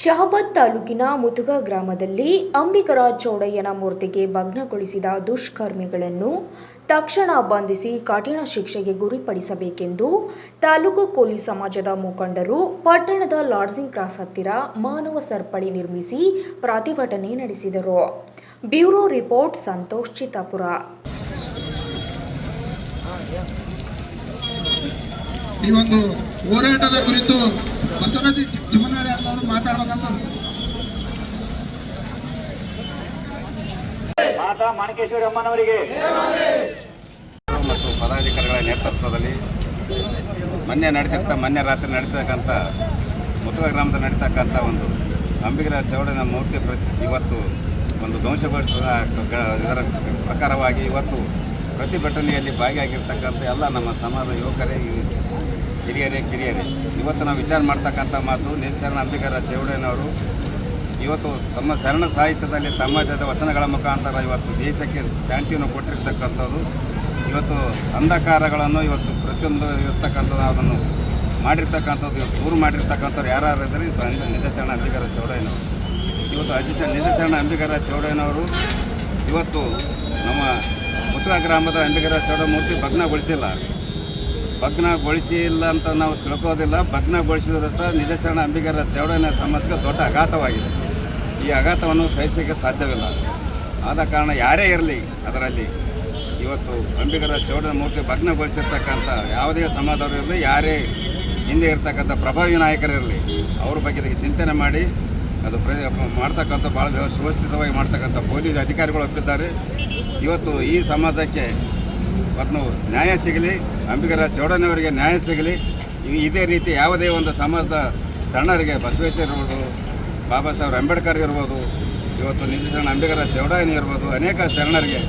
ಶಹಬಾದ್ ತಾಲೂಕಿನ ಮುತುಗ ಗ್ರಾಮದಲ್ಲಿ ಅಂಬಿಕರ ಚೌಡಯ್ಯನ ಮೂರ್ತಿಗೆ ಭಗ್ನಗೊಳಿಸಿದ ದುಷ್ಕರ್ಮಿಗಳನ್ನು ತಕ್ಷಣ ಬಂಧಿಸಿ ಕಠಿಣ ಶಿಕ್ಷೆಗೆ ಗುರಿಪಡಿಸಬೇಕೆಂದು ತಾಲೂಕು ಕೋಲಿ ಸಮಾಜದ ಮುಖಂಡರು ಪಟ್ಟಣದ ಲಾಡ್ಜಿಂಗ್ ಕ್ರಾಸ್ ಹತ್ತಿರ ಮಾನವ ಸರಪಳಿ ನಿರ್ಮಿಸಿ ಪ್ರತಿಭಟನೆ ನಡೆಸಿದರು. Bureau report, Santosh, Chittapur. ಈ ಒಂದು ಹೋರಾಟದ ಕುರಿತು ಬಸವರಾಜ ಮಾತಾಡ್ಬೇಕಂತ. ಮಾತಾ ಮಾಣಿಕೇಶ್ವರಿ ಅಮ್ಮನವರಿಗೆ. ಮತ್ತು ಪದಾಧಿಕಾರಿಗಳ ನೇತೃತ್ವದಲ್ಲಿ ಮೊನ್ನೆ ನಡೀತಿರ್ತ ಮೊನ್ನೆ ರಾತ್ರಿ ನಡೀತಕ್ಕಂಥ ಮುತ್ತುವ ಗ್ರಾಮದಲ್ಲಿ ನಡೀತಕ್ಕಂಥ ಒಂದು ಅಂಬಿಗರ ಚೌಡನ ಮೂರ್ತಿ ಪ್ರತಿ ಇವತ್ತು ಒಂದು ಧ್ವಂಸಗೊಳಿಸುವ ಇದರ ಪ್ರಕಾರವಾಗಿ ಇವತ್ತು ಪ್ರತಿಭಟನೆಯಲ್ಲಿ ಭಾಗಿಯಾಗಿರ್ತಕ್ಕಂಥ ಎಲ್ಲ ನಮ್ಮ ಸಮಾಜ ಯುವಕರೇ ಹಿರಿಯರೇ ಕಿರಿಯರೇ. ಇವತ್ತು ನಾವು ವಿಚಾರ ಮಾಡ್ತಕ್ಕಂಥ ಮಾತು ನೇಸರಣ ಅಂಬಿಕರ ಚೌಡೇನವರು ಇವತ್ತು ತಮ್ಮ ಶರಣ ಸಾಹಿತ್ಯದಲ್ಲಿ ತಮ್ಮ ತಮ್ಮದೇ ವಚನಗಳ ಮುಖಾಂತರ ಇವತ್ತು ದೇಶಕ್ಕೆ ಶಾಂತಿಯನ್ನು ಕೊಟ್ಟಿರ್ತಕ್ಕಂಥದ್ದು. ಇವತ್ತು ಅಂಧಕಾರಗಳನ್ನು ಇವತ್ತು ಪ್ರತಿಯೊಂದು ಇರ್ತಕ್ಕಂಥದ್ದು ಅದನ್ನು ಮಾಡಿರ್ತಕ್ಕಂಥದ್ದು, ಇವತ್ತು ದೂರು ಮಾಡಿರ್ತಕ್ಕಂಥವ್ರು ಯಾರು ಇದ್ದರೆ? ನಿಜಶರಣ ಅಂಬಿಕರ ಚೌಡಯ್ಯನವರು ಇವತ್ತು ಅಜಿಶ ನಿಜಶರಣ ಅಂಬಿಕರ ಚೌಡಯ್ಯನವರು ಇವತ್ತು ನಮ್ಮ ಮುತ್ತುವ ಗ್ರಾಮದ ಅಂಬಿಕರ ಚೌಡ ಮೂರ್ತಿ ಭಗ್ನಗೊಳಿಸಿಲ್ಲ. ಭಗ್ನಗೊಳಿಸಿಲ್ಲ ಅಂತ ನಾವು ತಿಳ್ಕೋದಿಲ್ಲ. ಭಗ್ನಗೊಳಿಸಿದರೂ ಸಹ ನಿಜ ಶರಣ ಅಂಬಿಗರ ಚೌಡಯ್ಯನ ಸಮಾಜಕ್ಕೆ ದೊಡ್ಡ ಆಘಾತವಾಗಿದೆ ಈ ಆಘಾತವನ್ನು ಸಹಿಸಲಿಕ್ಕೆ ಸಾಧ್ಯವಿಲ್ಲ. ಆದ ಕಾರಣ ಯಾರೇ ಇರಲಿ ಅದರಲ್ಲಿ. ಇವತ್ತು ಅಂಬಿಗರ ಚೌಡನ ಮೂರ್ತಿ ಭಗ್ನಗೊಳಿಸಿರ್ತಕ್ಕಂಥ ಯಾವುದೇ ಸಮಾಜದವರು ಇರಲಿ, ಯಾರೇ ಹಿಂದೆ ಇರ್ತಕ್ಕಂಥ ಪ್ರಭಾವಿ ನಾಯಕರಿರಲಿ ಅವ್ರ ಬಗ್ಗೆ ಇದಕ್ಕೆ ಚಿಂತನೆ ಮಾಡಿ, ಅದು ಪ್ರ, ಮಾಡ್ತಕ್ಕಂಥ ಭಾಳ ಸುವಸ್ಥಿತವಾಗಿ ಮಾಡ್ತಕ್ಕಂಥ ಪೊಲೀಸ್ ಅಧಿಕಾರಿಗಳು ಒಪ್ಪಿದ್ದಾರೆ. ಇವತ್ತು ಈ ಸಮಾಜಕ್ಕೆ ಮತ್ತು ನ್ಯಾಯ ಸಿಗಲಿ, ಅಂಬಿಗರ ಚೌಡನವರಿಗೆ ನ್ಯಾಯ ಸಿಗಲಿ. ಇದೇ ರೀತಿ ಯಾವುದೇ ಒಂದು ಸಮಾಜದ ಶರಣರಿಗೆ ಬಸವೇಶ್ವರ ಇರ್ಬೋದು, ಬಾಬಾ ಸಾಹೇಬ್ ಅಂಬೇಡ್ಕರ್ ಇರ್ಬೋದು, ಇವತ್ತು ನಿಜ ಶರಣ ಅಂಬಿಗರ ಚೌಡಾಯನಿ ಇರ್ಬೋದು, ಅನೇಕ ಶರಣರಿಗೆ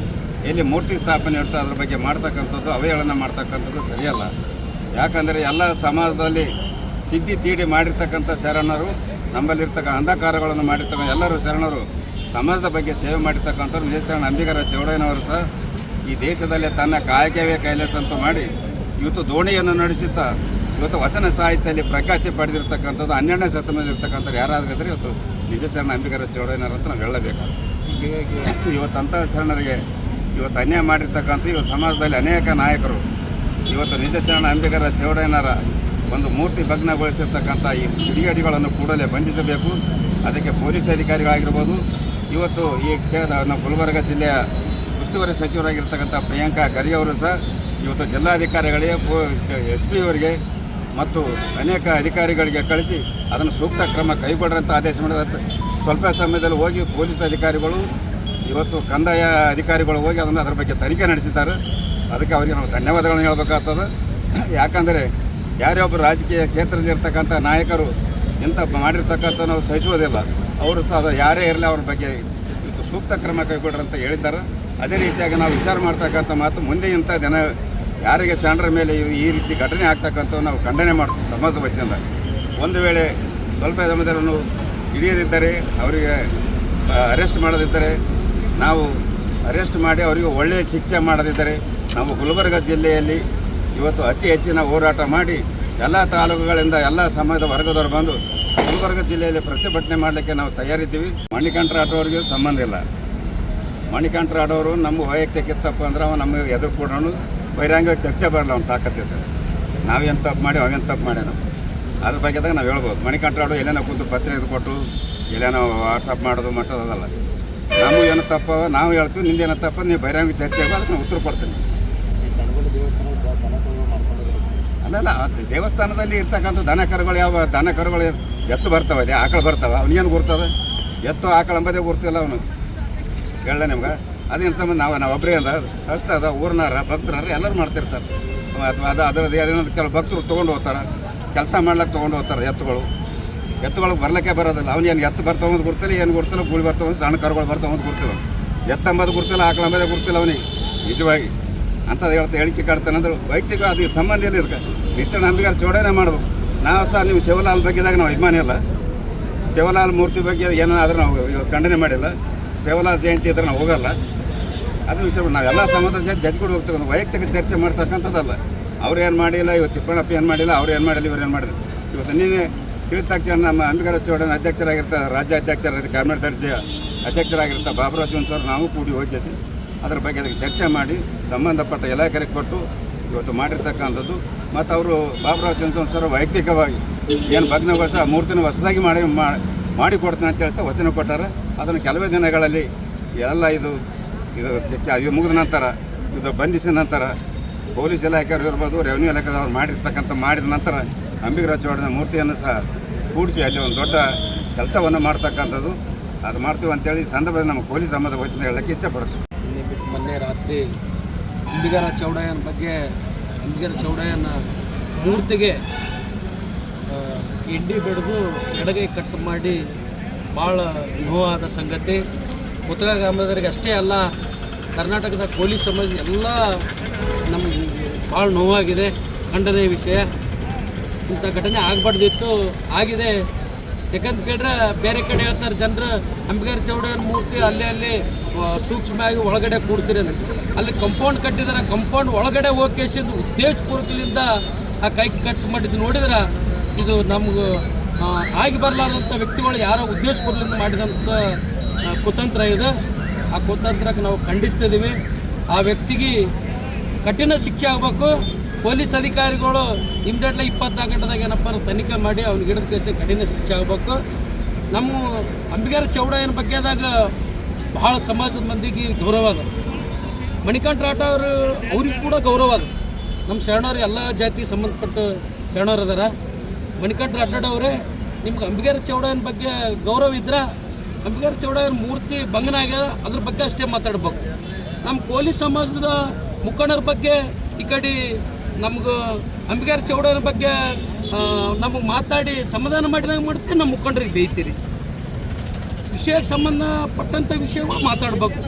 ಎಲ್ಲಿ ಮೂರ್ತಿ ಸ್ಥಾಪನೆ ಇರ್ತೋ ಅದ್ರ ಬಗ್ಗೆ ಮಾಡ್ತಕ್ಕಂಥದ್ದು, ಅವಹೇಳನ ಮಾಡ್ತಕ್ಕಂಥದ್ದು ಸರಿಯಲ್ಲ. ಯಾಕಂದರೆ ಎಲ್ಲ ಸಮಾಜದಲ್ಲಿ ತಿದ್ದಿ ತೀಡಿ ಮಾಡಿರ್ತಕ್ಕಂಥ ಶರಣರು, ನಮ್ಮಲ್ಲಿರ್ತಕ್ಕ ಅಂಧಕಾರಗಳನ್ನು ಮಾಡಿರ್ತಕ್ಕಂಥ ಎಲ್ಲರೂ ಶರಣರು, ಸಮಾಜದ ಬಗ್ಗೆ ಸೇವೆ ಮಾಡಿರ್ತಕ್ಕಂಥವ್ರು ನಿಜ ಶರಣ ಅಂಬಿಗರ ಚೌಡಯ್ಯನವರು ಸಹ ಈ ದೇಶದಲ್ಲಿ ತನ್ನ ಕಾಯಕವೇ ಕೈಲಾಸ ಅಂತ ಮಾಡಿ ಇವತ್ತು ದೋಣಿಯನ್ನು ನಡೆಸುತ್ತಾ ಇವತ್ತು ವಚನ ಸಾಹಿತ್ಯದಲ್ಲಿ ಪ್ರಖ್ಯಾತಿ ಪಡೆದಿರ್ತಕ್ಕಂಥದ್ದು ಹನ್ನೆರಡನೇ ಶತಮಾನದಲ್ಲಿ ಇರ್ತಕ್ಕಂಥವ್ರು ಯಾರಾದರೂ ಇವತ್ತು ನಿಜ ಶರಣ ಅಂಬಿಗರ ಚೌಡಯ್ಯನವರು ಅಂತ ನಾವು ಹೇಳಬೇಕಾದ ಇವತ್ತು ಅಂತಹ ಶರಣರಿಗೆ ಇವತ್ತು ಅನ್ಯಾಯ ಮಾಡಿರ್ತಕ್ಕಂಥ ಇವತ್ತು ಸಮಾಜದಲ್ಲಿ ಅನೇಕ ನಾಯಕರು ಇವತ್ತು ನಿಜ ಶರಣ ಅಂಬಿಗರ ಚೌಡಯ್ಯನರ ಒಂದು ಮೂರ್ತಿ ಭಗ್ನಗೊಳಿಸಿರ್ತಕ್ಕಂಥ ಈ ಕಿಡಿಗೇಡಿಗಳನ್ನು ಕೂಡಲೇ ಬಂಧಿಸಬೇಕು ಅದಕ್ಕೆ ಪೊಲೀಸ್ ಅಧಿಕಾರಿಗಳಾಗಿರ್ಬೋದು ಇವತ್ತು ಈ ಕ್ಷೇತ್ರ ನಮ್ಮ ಗುಲ್ಬರ್ಗ ಜಿಲ್ಲೆಯ ಉಸ್ತುವಾರಿ ಸಚಿವರಾಗಿರ್ತಕ್ಕಂಥ ಪ್ರಿಯಾಂಕಾ ಖರ್ಗೆ ಅವರು ಸಹ ಇವತ್ತು ಜಿಲ್ಲಾಧಿಕಾರಿಗಳಿಗೆ ಎಸ್ ಪಿ ಅವರಿಗೆ ಮತ್ತು ಅನೇಕ ಅಧಿಕಾರಿಗಳಿಗೆ ಕಳಿಸಿ ಅದನ್ನು ಸೂಕ್ತ ಕ್ರಮ ಕೈಗೊಳ್ರಂತ ಆದೇಶ ಮಾಡಿದ ಸ್ವಲ್ಪ ಸಮಯದಲ್ಲಿ ಹೋಗಿ ಪೊಲೀಸ್ ಅಧಿಕಾರಿಗಳು, ಇವತ್ತು ಕಂದಾಯ ಅಧಿಕಾರಿಗಳು ಹೋಗಿ ಅದನ್ನು ಅದರ ಬಗ್ಗೆ ತನಿಖೆ ನಡೆಸಿದ್ದಾರೆ. ಅದಕ್ಕೆ ಅವರಿಗೆ ನಾವು ಧನ್ಯವಾದಗಳನ್ನು ಹೇಳಬೇಕಾಗ್ತದೆ. ಯಾಕಂದರೆ ಯಾರೇ ಒಬ್ಬರು ರಾಜಕೀಯ ಕ್ಷೇತ್ರದಲ್ಲಿರ್ತಕ್ಕಂಥ ನಾಯಕರು ಇಂಥ ಮಾಡಿರ್ತಕ್ಕಂಥ ನಾವು ಸಹಿಸುವುದಿಲ್ಲ. ಅವರು ಸಹ ಅದು ಯಾರೇ ಇರಲಿ ಅವ್ರ ಬಗ್ಗೆ ಸೂಕ್ತ ಕ್ರಮ ಕೈಗೊಳ್ರಿ ಅಂತ ಹೇಳಿದ್ದಾರೆ. ಅದೇ ರೀತಿಯಾಗಿ ನಾವು ವಿಚಾರ ಮಾಡ್ತಕ್ಕಂಥ ಮಾತು ಮುಂದೆ ಇಂಥ ಜನ ಯಾರಿಗೆ ಸ್ಯಾಂಡ್ರ ಮೇಲೆ ಈ- ರೀತಿ ಘಟನೆ ಆಗ್ತಕ್ಕಂಥವು ನಾವು ಖಂಡನೆ ಮಾಡ್ತೀವಿ ಸಮಾಜದ ವತಿಯಿಂದ. ಒಂದು ವೇಳೆ ಸ್ವಲ್ಪ ಸಮಯದನ್ನು ಹಿಡಿಯದಿದ್ದರೆ, ಅವರಿಗೆ ಅರೆಸ್ಟ್ ಮಾಡದಿದ್ದರೆ, ನಾವು ಅರೆಸ್ಟ್ ಮಾಡಿ ಅವರಿಗೆ ಒಳ್ಳೆಯ ಶಿಕ್ಷೆ ಮಾಡದಿದ್ದರೆ, ನಾವು ಗುಲ್ಬರ್ಗ ಜಿಲ್ಲೆಯಲ್ಲಿ ಇವತ್ತು ಅತಿ ಹೆಚ್ಚಿನ ಹೋರಾಟ ಮಾಡಿ ಎಲ್ಲ ತಾಲೂಕುಗಳಿಂದ ಎಲ್ಲ ಸಮಾಜದ ವರ್ಗದವರು ಬಂದು ಗುಲ್ಬರ್ಗ ಜಿಲ್ಲೆಯಲ್ಲಿ ಪ್ರತಿಭಟನೆ ಮಾಡಲಿಕ್ಕೆ ನಾವು ತಯಾರಿದ್ದೀವಿ. ಮಣಿಕಂಠ ಆಟೋರಿಗೆ ಸಂಬಂಧ ಇಲ್ಲ. ಮಣಿಕಂಠ ಆಡೋರು ನಮ್ಮ ವೈಯಕ್ತಿಕ ಇತ್ತಪ್ಪ ಅಂದ್ರೆ ಅವ ನಮಗೆ ಎದುರು ಕೂಡ ಬಹಿರಂಗ ಚರ್ಚೆ ಬರಲ್ಲ, ಅವ್ನು ತಾಕತ್ತಿದ್ದ ನಾವೇನು ತಪ್ಪು ಮಾಡಿ ಅವೇನು ತಪ್ಪು ಮಾಡ್ಯಾನ. ಅದ್ರ ಬಗ್ಗೆದಾಗ ನಾವು ಹೇಳ್ಬೋದು. ಮಣಿಕಂಠ ರಾಡು ಎಲ್ಲೇನೋ ಕೂತು ಪತ್ರ ಇದು ಕೊಟ್ಟು, ಎಲ್ಲೇನೋ ವಾಟ್ಸಪ್ ಮಾಡೋದು ಮಟ್ಟೋದಲ್ಲ ನಮಗೂ ಏನು ತಪ್ಪ ನಾವು ಹೇಳ್ತೀವಿ ನಿಂದೇನೋ ತಪ್ಪ, ನೀವು ಬಹಿರಂಗ ಚರ್ಚೆ ಅದಕ್ಕೆ ನಾವು ಉತ್ತರ ಕೊಡ್ತೀನಿ. ಅಲ್ಲಲ್ಲ ದೇವಸ್ಥಾನದಲ್ಲಿ ಇರ್ತಕ್ಕಂಥ ದನ ಕರುಗಳು ಯಾವ ದನ ಕರುಗಳು ಎತ್ತು ಬರ್ತಾವೆ ಆಕಳು ಬರ್ತಾವೆ, ಅವನಿಗೇನು ಗುರ್ತದೆ ಎತ್ತು ಆಕಳು ಅಂಬದೇ ಗುರ್ತಿಲ್ಲ ಅವನು. ಹೇಳ ನಿಮ್ಗೆ. ಅದೇನು ಸಂಬಂಧ? ನಾವು ನಾವು ಒಬ್ಬರೇ ಅಂದ್ರೆ ಅಷ್ಟು ಅದ. ಊರ್ನಾರ ಭಕ್ತರಾರ ಎಲ್ಲರೂ ಮಾಡ್ತಿರ್ತಾರೆ. ಅಥವಾ ಅದು ಅದರದ್ದು ಏನಾದ್ರು ಕೆಲವು ಭಕ್ತರು ತೊಗೊಂಡು ಹೋಗ್ತಾರೆ. ಕೆಲಸ ಮಾಡ್ಲಿಕ್ಕೆ ತೊಗೊಂಡು ಹೋಗ್ತಾರೆ ಎತ್ತುಗಳು. ಎತ್ತುಗಳು ಬರ್ಲಿಕ್ಕೆ ಬರೋದಿಲ್ಲ. ಅವ್ನು ಏನು ಎತ್ತು ಬರ್ತಾವಂದು ಗುರ್ತಿಲ್ಲ, ಏನು ಗುರ್ತಿಲ್ಲ ಗೂಳಿ ಬರ್ತಾವ ಸಣ್ಣ ಕರುಗಳು ಬರ್ತಾವಂದು ಗುರ್ತಿಲ್ಲ ಎತ್ತಂಬದು ಗುರ್ತಿಲ್ಲ, ಆಕಳ ಅಂಬದೇ ಗುರ್ತಿಲ್ಲ ಅವನಿಗೆ. ನಿಜವಾಗಿ. ಅಂಥದ್ದು ಹೇಳ್ತಾ ಹೇಳಿಕೆ ಕಾಡ್ತಾನೆ ಅಂದ್ರೆ. ವೈಯಕ್ತಿಕ ಅದಕ್ಕೆ ಸಂಬಂಧ ಇಲ್ಲ ಇದಕ್ಕೆ ಮಿಶ್ರಣ ನಂಬಿಗಾರ ಮಾಡ್ಬೇಕು. ನಾವು ಸಹ ನೀವು ಶಿವಲಾಲ್ ಬಗ್ಗೆದಾಗ ನಾವು ಅಭಿಮಾನಿ ಅಲ್ಲ. ಶಿವಲಾಲ್ ಮೂರ್ತಿ ಬಗ್ಗೆ ಏನಾದರೂ ನಾವು ಖಂಡನೆ ಮಾಡಿಲ್ಲ. ಶಿವಲಾಲ್ ಜಯಂತಿ ಇದ್ರೆ ನಾವು ಹೋಗಲ್ಲ. ಅದ್ರ ವಿಷಯ ನಾವೆಲ್ಲ ಸಮಾಜದ ಜೊತೆ ಜಜ್ಕೊಂಡು ಹೋಗ್ತಕ್ಕಂಥ ವೈಯಕ್ತಿಕ ಚರ್ಚೆ ಮಾಡ್ತಕ್ಕಂಥದ್ದಲ್ಲ. ಅವ್ರು ಏನು ಮಾಡಿಲ್ಲ, ಇವತ್ತು ತಿಪ್ಪಣ್ಣಪ್ಪ ಏನು ಮಾಡಿಲ್ಲ, ಅವ್ರು ಏನು ಮಾಡಿಲ್ಲ, ಇವ್ರು ಏನು ಮಾಡಿದ್ರು ಇವತ್ತು ನೀನೇ ತಿಳಿದ ತಕ್ಷಣ ನಮ್ಮ ಅಂಬಿಗರ ಚೌಡನ ಅಧ್ಯಕ್ಷರಾಗಿರ್ತಾರೆ ರಾಜ್ಯ ಅಧ್ಯಕ್ಷರಾಗಿರ್ತಾರೆ ಕ್ಯಾಬಿನೆಟ್ ದರ್ಜೆಯ ಅಧ್ಯಕ್ಷರಾಗಿರ್ತಾರೆ ಬಾಬುರಾಜ್ ಸರ್ ನಾವು ಕೂಡಿ ಹೋಗಿಸಿ ಅದರ ಬಗ್ಗೆ ಅದಕ್ಕೆ ಚರ್ಚೆ ಮಾಡಿ, ಸಂಬಂಧಪಟ್ಟ ಇಲಾಖೆಗೆ ಕೊಟ್ಟು ಇವತ್ತು ಮಾಡಿರ್ತಕ್ಕಂಥದ್ದು. ಮತ್ತು ಅವರು ಬಾಬುರಾವ್ ಚಂದ್ರನ್ ಸರ್ ವೈಯಕ್ತಿಕವಾಗಿ ಏನು ಭಗ್ನ ವರ್ಷ, ಮೂರ್ತಿನ ಹೊಸದಾಗಿ ಮಾಡಿ ಮಾಡಿ ಮಾಡಿಕೊಡ್ತೀನಿ ಅಂತೇಳಿ ಸಹ ವಚನ ಕೊಟ್ಟಾರೆ. ಅದನ್ನು ಕೆಲವೇ ದಿನಗಳಲ್ಲಿ ಎಲ್ಲ ಇದು ಇದು ಇದು ಮುಗಿದ ನಂತರ, ಇದು ಬಂಧಿಸಿದ ನಂತರ ಪೊಲೀಸ್ ಇಲಾಖೆಯವರು ಇರ್ಬೋದು ರೆವಿನ್ಯೂ ಇಲಾಖೆದವ್ರು ಮಾಡಿರ್ತಕ್ಕಂಥ ಮಾಡಿದ ನಂತರ ಅಂಬಿಗರ ಚೌಡನ ಮೂರ್ತಿಯನ್ನು ಸಹ ಕೂಡಿಸಿ ಅಲ್ಲಿ ಒಂದು ದೊಡ್ಡ ಕೆಲಸವನ್ನು ಮಾಡ್ತಕ್ಕಂಥದ್ದು. ಅದು ಮಾಡ್ತೀವಿ ಅಂತೇಳಿ ಈ ಸಂದರ್ಭದಲ್ಲಿ ನಮ್ಮ ಪೊಲೀಸ್ ಸಂಬಂಧ ವತಿಯಿಂದ ಹೇಳಕ್ಕೆ ಇಚ್ಛೆ ಪಡ್ತೀವಿ ನಿನ್ನೆ ಬಿಟ್ಟು ಮೊನ್ನೆ ರಾತ್ರಿ ಅಂಬಿಗರ ಚೌಡಯ್ಯನ ಬಗ್ಗೆ, ಅಂಬಿಗರ ಚೌಡಯ್ಯನ ಮೂರ್ತಿಗೆ ಎಡ್ಡಿ ಬೆಳೆದು ಎಡಗೈ ಕಟ್ ಮಾಡಿ ಭಾಳ ನೋವಾದ ಸಂಗತಿ. ಮುತ್ತಗ ಗ್ರಾಮದವರಿಗೆ ಅಷ್ಟೇ ಅಲ್ಲ, ಕರ್ನಾಟಕದ ಕೋಲಿ ಸಮಾಜ ಎಲ್ಲ ನಮಗೆ ಭಾಳ ನೋವಾಗಿದೆ ಖಂಡನೆಯ ವಿಷಯ. ಇಂಥ ಘಟನೆ ಆಗಬಾರ್ದಿತ್ತು, ಆಗಿದೆ. ಯಾಕಂತ ಕೇಳಿದ್ರೆ ಬೇರೆ ಕಡೆ ಹೇಳ್ತಾರೆ ಜನರು, ಅಂಬಿಗರ್ ಚೌಡನ ಮೂರ್ತಿ ಅಲ್ಲಿ ಅಲ್ಲಿ ಸೂಕ್ಷ್ಮವಾಗಿ ಒಳಗಡೆ ಕೂಡಿಸಿರಿ. ಅಲ್ಲಿ ಕಂಪೌಂಡ್ ಕಟ್ಟಿದಾರೆ ಕಂಪೌಂಡ್ ಒಳಗಡೆ ಹೋಗಿ ಕೇಸಿದ್ದು ಉದ್ದೇಶಪೂರ್ವಕಲಿಂದ ಆ ಕೈ ಕಟ್ ಮಾಡಿದ್ದು ನೋಡಿದ್ರೆ ಇದು ನಮ್ಗೆ ಆಗಿ ಬರಲಾರ್ದಂಥ ವ್ಯಕ್ತಿಗಳು ಯಾರೋ ಉದ್ದೇಶಪೂರ್ವಕದಿಂದ ಮಾಡಿದಂಥ ಕುತಂತ್ರ ಇದೆ. ಆ ಕುತಂತ್ರಕ್ಕೆ ನಾವು ಖಂಡಿಸ್ತಿದ್ದೀವಿ. ಆ ವ್ಯಕ್ತಿಗೆ ಕಠಿಣ ಶಿಕ್ಷೆ ಆಗಬೇಕು. ಪೊಲೀಸ್ ಅಧಿಕಾರಿಗಳು ಇಮ್ಡಿಯೇಟ್ಲಿ ಇಪ್ಪತ್ನಾಲ್ಕು ಗಂಟೆದಾಗ ಏನಪ್ಪ ತನಿಖೆ ಮಾಡಿ ಅವ್ನಿಗೆ ಗಿಡದ ಕೇಸಿಗೆ ಕಠಿಣ ಶಿಕ್ಷೆ ಆಗಬೇಕು. ನಮ್ಮ ಅಂಬಿಗರ ಚೌಡಯ್ಯನ ಬಗ್ಗೆದಾಗ ಬಹಳ ಸಮಾಜದ ಮಂದಿಗೆ ಗೌರವ ಅದ. ಮಣಿಕಂಠ ರಾಟ ಅವರು, ಅವ್ರಿಗೆ ಕೂಡ ಗೌರವ ಅದ. ನಮ್ಮ ಶರಣರು ಎಲ್ಲ ಜಾತಿಗೆ ಸಂಬಂಧಪಟ್ಟ ಶರಣರು ಅದಾರ. ಮಣಿಕಂಠ ರಾಠೋಡ್ ಅವರೇ ನಿಮ್ಗೆ ಅಂಬಿಗರ ಚೌಡಯ್ಯನ ಬಗ್ಗೆ ಗೌರವ ಇದ್ರೆ ಅಂಬಿಗರ ಚೌಡಯ್ಯನ ಮೂರ್ತಿ ಭಂಗನಾಗ ಅದ್ರ ಬಗ್ಗೆ ಅಷ್ಟೇ ಮಾತಾಡ್ಬೇಕು. ನಮ್ಮ ಕೋಲಿ ಸಮಾಜದ ಮುಖಂಡರ ಬಗ್ಗೆ ಈ ಕಡೆ ನಮ್ಗೆ ಅಂಬಿಗರ ಚೌಡಯ್ಯನ ಬಗ್ಗೆ ನಮಗೆ ಮಾತಾಡಿ ಸಮಾಧಾನ ಮಾಡಿದಾಗ ಮಾಡ್ತೀವಿ, ನಮ್ಮ ಮುಖಂಡರಿಗೆ ಬೇಯ್ತೀರಿ. ವಿಷಯಕ್ಕೆ ಸಂಬಂಧಪಟ್ಟಂಥ ವಿಷಯಗಳು ಮಾತಾಡ್ಬೇಕು.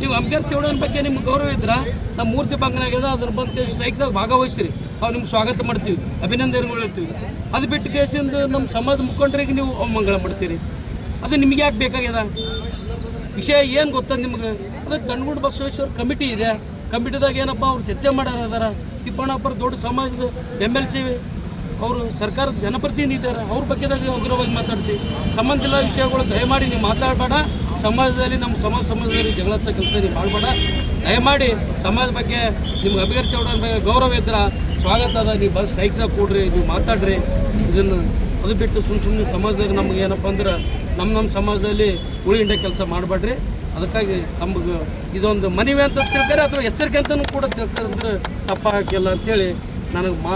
ನೀವು ಅಂಬಿಗರ್ ಚೌಡನ ಬಗ್ಗೆ ನಿಮ್ಗೆ ಗೌರವ ಇದ್ರೆ, ನಮ್ಮ ಮೂರ್ತಿ ಭಂಗನಾಗ್ಯದ ಅದ್ರ ಬಗ್ಗೆ ಸ್ಟ್ರೈಕ್ದಾಗ ಭಾಗವಹಿಸ್ರಿ. ನಾವು ನಿಮ್ಗೆ ಸ್ವಾಗತ ಮಾಡ್ತೀವಿ, ಅಭಿನಂದನೆಗಳು ಹೇಳ್ತೀವಿ. ಅದು ಬಿಟ್ಟು ಕೇಸಿಂದ ನಮ್ಮ ಸಮಾಜ ಮುಖಂಡರಿಗೆ ನೀವು ಅವಮಂಗಳ ಮಾಡ್ತೀರಿ ಅದು ನಿಮ್ಗೆ ಯಾಕೆ ಬೇಕಾಗ್ಯದ? ವಿಷಯ ಏನು ಗೊತ್ತಾ ನಿಮ್ಗೆ? ಅದಕ್ಕೆ ಗಂಡ್ಗುಡ್ ಬಸವೇಶ್ವರ ಕಮಿಟಿ ಇದೆ. ಕಮಿಟಿದಾಗ ಏನಪ್ಪ ಅವ್ರು ಚರ್ಚೆ ಮಾಡೋರು ತಿಪ್ಪಣ್ಣಪ್ಪರ ದೊಡ್ಡ ಸಮಾಜದ ಎಂ ಎಲ್ ಸಿ ಅವರು ಸರ್ಕಾರದ ಜನಪ್ರತಿನಿಧಿ ಇದ್ದಾರೆ ಅವ್ರ ಬಗ್ಗೆದಾಗ ಉಗ್ರವಾಗಿ ಮಾತಾಡ್ತೀವಿ. ಸಂಬಂಧ ಇಲ್ಲ ವಿಷಯಗಳು ದಯಮಾಡಿ ನೀವು ಮಾತಾಡಬೇಡ. ಸಮಾಜದಲ್ಲಿ ನಮ್ಮ ಸಮಾಜ ಸಮಾಜದಲ್ಲಿ ಜಗಳ ಕೆಲಸ ನೀವು ಮಾಡಬೇಡ. ದಯಮಾಡಿ ಸಮಾಜದ ಬಗ್ಗೆ ನಿಮ್ಗೆ ಅಭಿಗರ ಚೌಡನ ಬಗ್ಗೆ ಗೌರವ ಇದ್ರೆ ಸ್ವಾಗತ ಅದ ನೀವು ಬಸ್ ಸ್ಟ್ರೈಕ್ದಾಗ ಕೊಡ್ರಿ, ನೀವು ಮಾತಾಡ್ರಿ. ಇದನ್ನು ಅದು ಬಿಟ್ಟು ಸುಮ್ಮ ಸುಮ್ಮನೆ ಸಮಾಜದಾಗ ನಮ್ಗೆ ಏನಪ್ಪ ಅಂದ್ರೆ ನಮ್ಮ ನಮ್ಮ ಸಮಾಜದಲ್ಲಿ ಉಳಿಂಡ ಕೆಲಸ ಮಾಡಬೇಡ್ರಿ ಅದಕ್ಕಾಗಿ ತಮಗೆ ಇದೊಂದು ಮನವಿ ಅಂತ ತಿಳ್ತಾರೆ ಅಥವಾ ಎಚ್ಚರಿಕೆ ಅಂತಲೂ ಕೂಡ ತಿಳ್ಕೊಂಡ್ರೆ ತಪ್ಪಾಗಿಲ್ಲ ಅಂತೇಳಿ ನನಗೆ ಮಾ